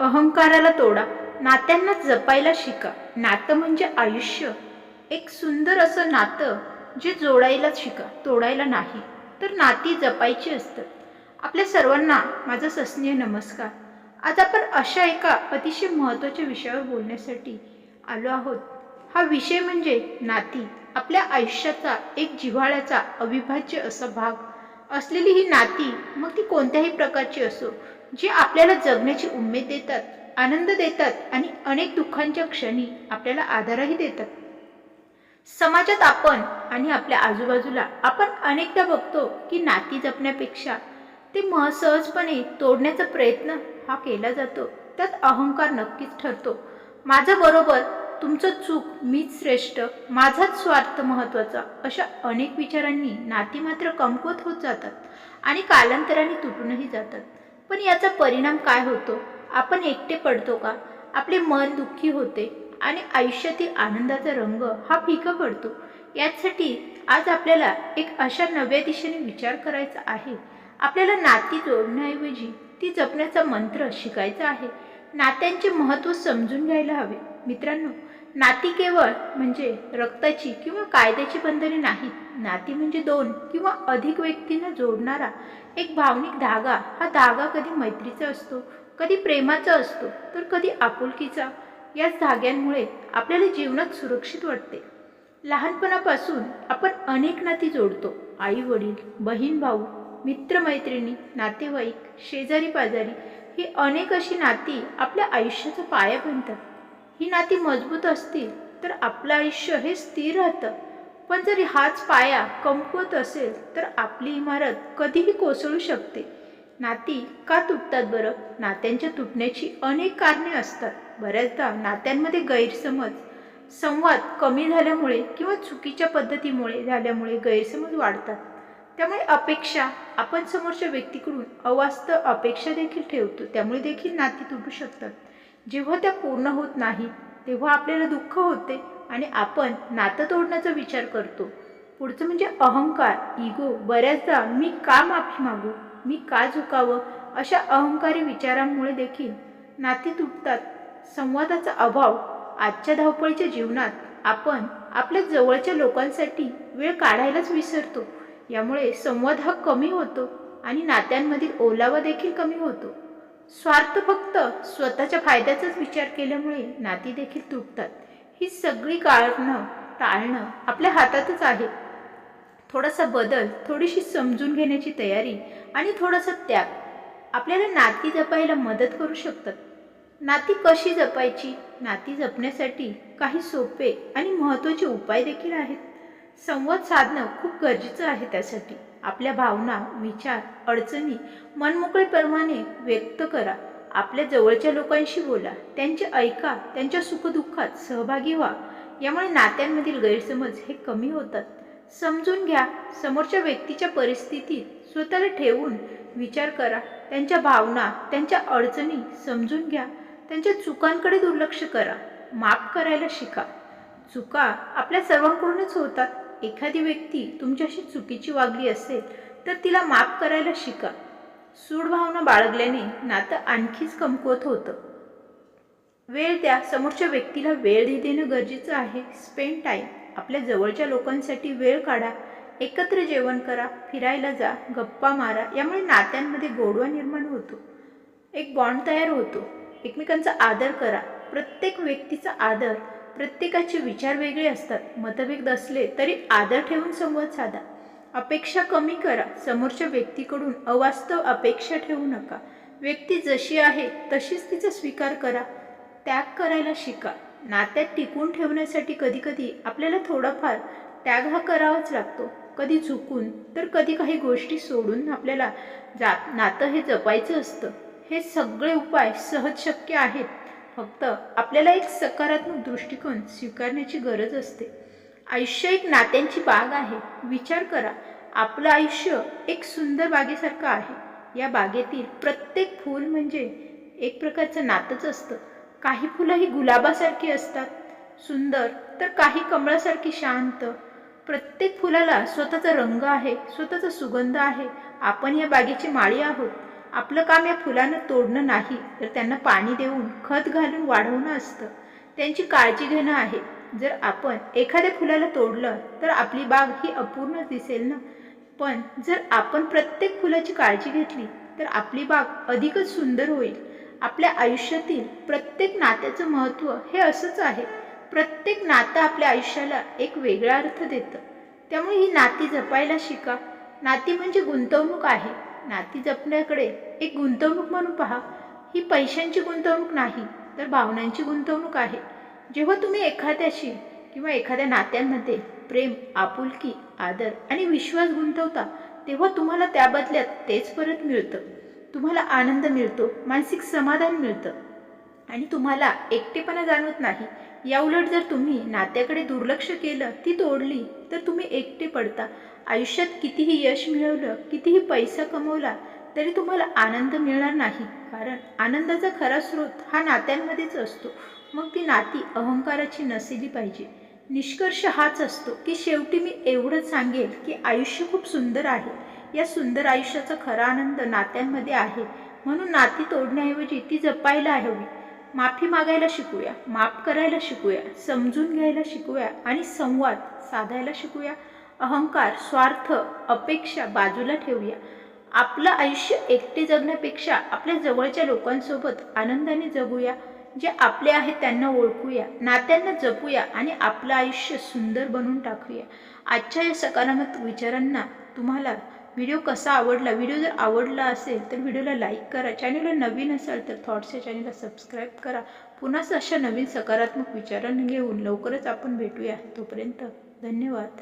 अहंकाराला तोडा. नात्यांना जपायला शिका. नातं म्हणजे आयुष्य. एक सुंदर असं नातं जे जोडायला शिका तोडायला नाही तर नाती जपायची असतात. आपल्या सर्वांना माझा सस्नेह नमस्कार. आज आपण अशा एका अतिशय महत्त्वाच्या विषयावर बोलण्यासाठी आलो आहोत. हा विषय म्हणजे नाती. आपल्या आयुष्याचा एक जिव्हाळ्याचा अविभाज्य असा भाग असलेली ही नाती मग ती कोणत्याही प्रकारची असो जी आपल्याला जगण्याची उमेद देतात आनंद देतात आणि अनेक दुःखांच्या क्षणी आपल्याला आधारही देतात. समाजात आपण आणि आपल्या आजूबाजूला आपण अनेकदा बघतो की नाती जपण्यापेक्षा ते मह सहजपणे तोडण्याचा प्रयत्न हा केला जातो. त्यात अहंकार नक्कीच ठरतो. माझं बरोबर तुमचं चूक मीच श्रेष्ठ माझाच स्वार्थ महत्त्वाचा अशा अनेक विचारांनी नाती मात्र कमकुवत होत जातात आणि कालांतराने तुटूनही जातात. पण याचा परिणाम काय होतो? आपण एकटे पडतो का? आपले मन दुःखी होते आणि आयुष्यातील आनंदाचा रंग हा फिका पडतो. यासाठी आज आपल्याला एक अशा नव्या दिशेने विचार करायचा आहे. आपल्याला नाती जोडण्याऐवजी ती जपण्याचा मंत्र शिकायचा आहे. नात्यांचे महत्त्व समजून घ्यायला हवे. मित्रांनो नाती केवळ म्हणजे रक्ताची किंवा कायद्याची बंधने नाहीत. नाती म्हणजे दोन किंवा अधिक व्यक्तींना जोडणारा एक भावनिक धागा. हा धागा कधी मैत्रीचा असतो कधी प्रेमाचा असतो तर कधी आपुलकीचा. याच धाग्यांमुळे आपल्याला जीवनात सुरक्षित वाटते. लहानपणापासून आपण अनेक नाती जोडतो. आई वडील बहीण भाऊ मित्रमैत्रिणी नातेवाईक शेजारी पाजारी ही अनेक अशी नाती आपल्या आयुष्याचा पाया बनतात ही नाती मजबूत असतील तर आपलं आयुष्य हे स्थिर राहतं. पण जर हाच पाया कमकुवत असेल तर आपली इमारत कधीही कोसळू शकते. नाती का तुटतात बरं? नात्यांच्या तुटण्याची अनेक कारणे असतात. बऱ्याचदा नात्यांमध्ये गैरसमज संवाद कमी झाल्यामुळे किंवा चुकीच्या पद्धतीमुळे झाल्यामुळे गैरसमज वाढतात. त्यामुळे अपेक्षा आपण समोरच्या व्यक्तीकडून अवास्तव अपेक्षा देखील ठेवतो. त्यामुळे देखील नाती तुटू शकतात. जेव्हा त्या पूर्ण होत नाही तेव्हा आपल्याला दुःख होते आणि आपण नातं तोडण्याचा विचार करतो. पुढचं म्हणजे अहंकार इगो बऱ्याचदा मी का माफी मागू? मी का झुकावं अशा अहंकारी विचारांमुळे देखील नाती तुटतात. संवादाचा अभाव आजच्या धावपळीच्या जीवनात आपण आपल्या जवळच्या लोकांसाठी वेळ काढायलाच विसरतो. यामुळे संवाद हा कमी होतो आणि नात्यांमधील ओलावा देखील कमी होतो. स्वार्थ फक्त स्वतःच्या फायद्याचाच विचार केल्यामुळे नाती देखील तुटतात. ही सगळी कारणं टाळणं आपल्या हातातच आहे. थोडासा बदल थोडीशी समजून घेण्याची तयारी आणि थोडासा त्याग आपल्याला नाती जपायला मदत करू शकतात. नाती कशी जपायची नाती जपण्यासाठी काही सोपे आणि महत्त्वाचे उपाय देखील आहेत. संवाद साधणं खूप गरजेचं आहे त्यासाठी. आपल्या भावना विचार अडचणी मनमोकळेप्रमाणे व्यक्त करा. आपल्या जवळच्या लोकांशी बोला. त्यांचे ऐका. त्यांच्या सुखदुःखात सहभागी व्हा. यामुळे नात्यांमधील गैरसमज हे कमी होतात. समजून घ्या. समोरच्या व्यक्तीच्या परिस्थितीत स्वतःला ठेवून विचार करा. त्यांच्या भावना त्यांच्या अडचणी समजून घ्या. त्यांच्या चुकांकडे दुर्लक्ष करा. माफ करायला शिका. चुका आपल्या सर्वांकडूनच होतात. एखादी व्यक्ती तुमच्याशी चुकीची वागली असेल तर तिला माफ करायला शिका. सूडभावना बाळगल्याने नातं आणखीच कमकुवत होतं. वेळ द्या समोरच्या व्यक्तीला वेळ देणं गरजेचं आहे. स्पेंड टाईम आपल्या जवळच्या लोकांसाठी वेळ काढा. एकत्र जेवण करा फिरायला जा गप्पा मारा यामुळे नात्यांमध्ये गोडवा निर्माण होतो. एक बॉन्ड तयार होतो. एकमेकांचा आदर करा. प्रत्येक व्यक्तीचा आदर प्रत्येकाचे विचार वेगळे असतात. मतभेद असले तरी आदर ठेवून संवाद साधा. अपेक्षा कमी करा. समोरच्या व्यक्तीकडून अवास्तव अपेक्षा ठेवू नका. व्यक्ती जशी आहे तशीच तिचा स्वीकार करा. त्याग करायला शिका. नात्यात टिकून ठेवण्यासाठी कधीकधी आपल्याला थोडाफार त्याग हा करावाच लागतो. कधी झुकून तर कधी काही गोष्टी सोडून आपल्याला जा नातं हे जपायचं असतं. हे सगळे उपाय सहज शक्य आहेत. फक्त आपल्याला एक सकारात्मक दृष्टिकोन स्वीकारण्याची गरज असते. आयुष्य एक नात्यांची बाग आहे. विचार करा आपलं आयुष्य एक सुंदर बागेसारखं आहे. या बागेतील प्रत्येक फूल म्हणजे एक प्रकारचं नातंच असतं. काही फुलं ही गुलाबासारखी असतात. सुंदर तर काही कमळासारखी शांत. प्रत्येक फुलाला स्वतःचा रंग आहे स्वतःचा सुगंध आहे. आपण या बागेची माळी आहोत. आपलं काम या फुलांना तोडणं नाही तर त्यांना पाणी देऊन खत घालून वाढवणं असतं. त्यांची काळजी घेणं आहे. जर आपण एखाद्या फुलाला तोडलं तर आपली बाग ही अपूर्ण दिसेल ना? पण जर आपण प्रत्येक फुलाची काळजी घेतली तर आपली बाग अधिकच सुंदर होईल. आपल्या आयुष्यातील प्रत्येक नात्याचं महत्त्व हे असंच आहे. प्रत्येक नातं आपल्या आयुष्याला एक वेगळा अर्थ देतं. त्यामुळे ही नाती जपायला शिका. नाती म्हणजे गुंतवणूक आहे. नाती जपण्याकडे एक गुंतवणूक म्हणून पहा. ही पैशांची गुंतवणूक नाही तर भावनांची गुंतवणूक आहे. जेव्हा तुम्ही एखाद्याशी किंवा एखाद्या नात्यांमध्ये प्रेम आपुलकी आदर आणि विश्वास गुंतवता तेव्हा तुम्हाला त्या बदल्यात तेच परत मिळतं. तुम्हाला आनंद मिळतो मानसिक समाधान मिळतं. आणि तुम्हाला एकटेपणा जाणवत नाही याउलट जर तुम्ही नात्याकडे दुर्लक्ष केलं ती तोडली तर तुम्ही एकटे पडता. आयुष्यात कितीही यश मिळवलं कितीही पैसा कमवला तरी तुम्हाला आनंद मिळणार नाही. कारण आनंदाचा खरा स्रोत हा नात्यांमध्येच असतो. मग ती नाती अहंकाराची नसली पाहिजे. निष्कर्ष हाच असतो की शेवटी मी एवढंच सांगेल की आयुष्य खूप सुंदर आहे. या सुंदर आयुष्याचा खरा आनंद नात्यांमध्ये आहे. म्हणून नाती तोडण्याऐवजी ती जपायला हवी. माफी मागायला शिकूया माफ करायला शिकूया समजून घ्यायला शिकूया आणि संवाद साधायला शिकूया. अहंकार स्वार्थ अपेक्षा बाजूला ठेवूया. आपलं आयुष्य एकटे जगण्यापेक्षा आपल्या जवळच्या लोकांसोबत आनंदाने जगूया. जे आपले आहेत त्यांना ओळखूया नात्यांना जपूया आणि आपलं आयुष्य सुंदर बनवून टाकूया. आजच्या या सकारात्मक विचारांना तुम्हाला व्हिडिओ कसा आवडला व्हिडिओ जर आवडला असेल तर व्हिडिओला लाईक करा. चॅनलला नवीन असाल तर थॉट्स या चॅनलला सबस्क्राईब करा. पुन्हाच अशा नवीन सकारात्मक विचारांना घेऊन लवकरच आपण भेटूया. तोपर्यंत धन्यवाद.